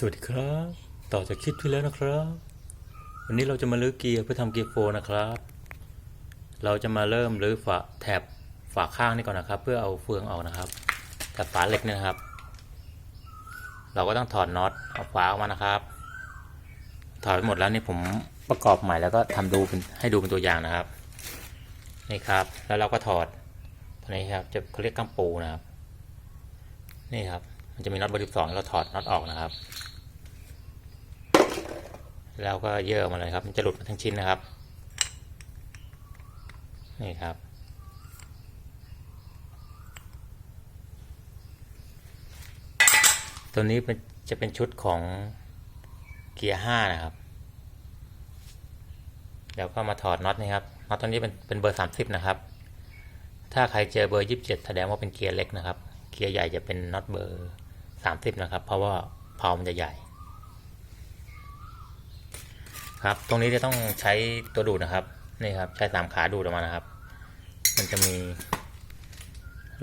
สวัสดีครับ ต่อจากคลิปที่แล้วนะครับ วันนี้เราจะมาลื้อเกียร์เพื่อทำเกียร์โฟนะครับ เราจะมาเริ่มลื้อฝาแถบฝาข้างนี่ก่อนนะครับ เพื่อเอาเฟืองออกนะครับแต่ฝาเหล็กเนี่ยนะครับ เราก็ต้องถอดน็อตเอาฝาออกมานะครับ ถอดไปหมดแล้วนี่ผมประกอบใหม่แล้วก็ทำดูเป็นให้ดูเป็นตัวอย่างนะครับนี่ครับ แล้วเราก็ถอดตัวนี้ครับจะเขาเรียกกัมปูนะครับ นี่ครับ มันจะมีน็อตเบอร์สิบสองเราถอดน็อตออกนะครับ แล้วก็เยื่อมาเลยครับ มันจะหลุดมาทั้งชิ้นนะครับ นี่ครับ ตัวนี้เป็นจะเป็นชุดของเกียร์ห้านะครับ แล้วก็มาถอดน็อตนี่ครับ น็อตตัวนี้เป็นเป็นเบอร์สามสิบนะครับ ถ้าใครเจอเบอร์ยี่สิบเจ็ดแสดงว่าเป็นเกียร์เล็กนะครับ เกียร์ใหญ่จะเป็นน็อตเบอร์ สามสิบนะครับ เพราะว่าเพามันจะใหญ่ ครับ ตรงนี้จะต้องใช้ตัวดูดนะครับ นี่ครับ ใช้สามขาดูดออกมานะครับ มันจะมี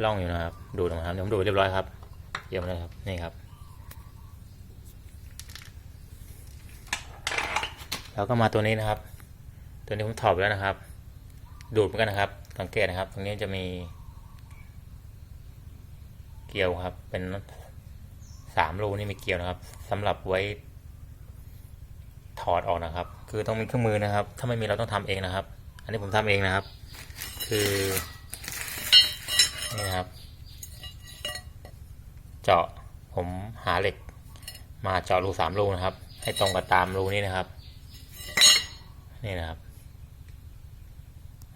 ร่องอยู่นะครับ ดูดออกมาครับเดี๋ยวผมดูดเรียบร้อยครับเยี่ยมเลยครับ นี่ครับ แล้วก็มาตัวนี้นะครับ ตัวนี้ผมถอดแล้วนะครับ ดูดเหมือนกันนะครับ สังเกตนะครับ ตรงนี้จะมีเกลียวครับ เป็น สามรูนี่มีเกลียวนะครับสำหรับไว้ถอดออกนะครับ คือต้องมีเครื่องมือนะครับ ถ้าไม่มีเราต้องทำเองนะครับ อันนี้ผมทำเองนะครับ คือนี่นะครับ เจาะผมหาเหล็ก มาเจาะรูสามรูนะครับ ให้ตรงกับตามรูนี้นะครับ นี่นะครับ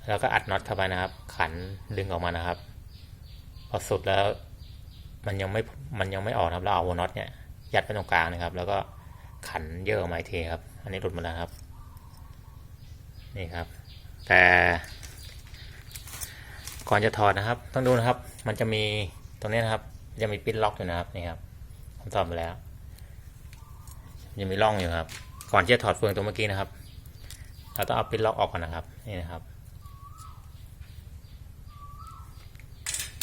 แล้วก็อัดน็อตเข้าไปนะครับ ขันดึงออกมานะครับ พอสุดแล้ว มันยังไม่มันยังไม่ออกนะครับเราเอาหัวน็อตเนี่ยยัดไปตรงกลางนะครับ แล้วก็ขันเยอะออกมาทีครับ อันนี้หลุดมาแล้วครับ นี่ครับ แต่ก่อนจะถอดนะครับ ต้องดูนะครับ มันจะมีตรงนี้นะครับ จะมีปิ้นล็อกอยู่นะครับนี่ครับผมถอดมาแล้วยังมีร่องอยู่ครับ ก่อนที่จะถอดเฟืองตัวเมื่อกี้นะครับ เราต้องเอาปิ้นล็อกออกก่อนนะครับ นี่นะครับ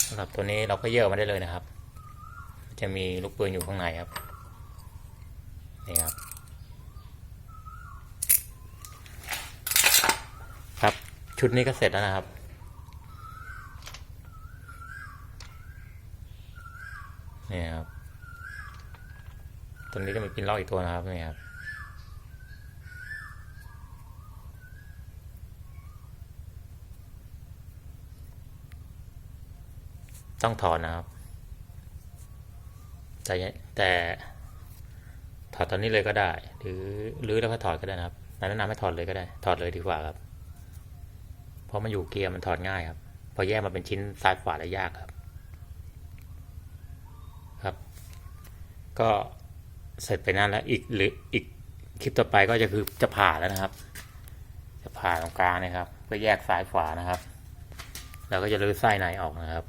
สำหรับตัวนี้เราก็เยอะมาได้เลยนะครับ จะมีลูกปืนอยู่ข้างในครับ นี่ครับ ครับชุดนี้ก็เสร็จแล้วนะครับนี่ครับตัวนี้จะมีปินล็อกอีกตัวนะครับนี่ครับต้องถอดนะครับ แต่แต่ถอดตอนนี้เลยก็ได้ หรือหรือแล้วก็ถอดก็ได้นะครับแนะนำให้ถอดเลยก็ได้ ถอดเลยดีกว่าครับ เพราะมันอยู่เกียร์มันถอดง่ายครับ พอแยกมาเป็นชิ้นซ้ายขวาแล้วยากครับ ครับ ก็เสร็จไปนานแล้วอีกหรืออีกคลิปต่อไปก็จะคือจะผ่าแล้วนะครับ จะผ่าตรงกลางนะครับเพื่อแยกซ้ายขวานะครับ แล้วก็จะรื้อไส้ในออกนะครับ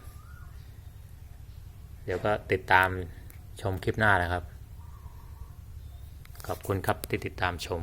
เดี๋ยวก็ติดตาม ชมคลิปหน้านะครับ ขอบคุณครับที่ติดตามชม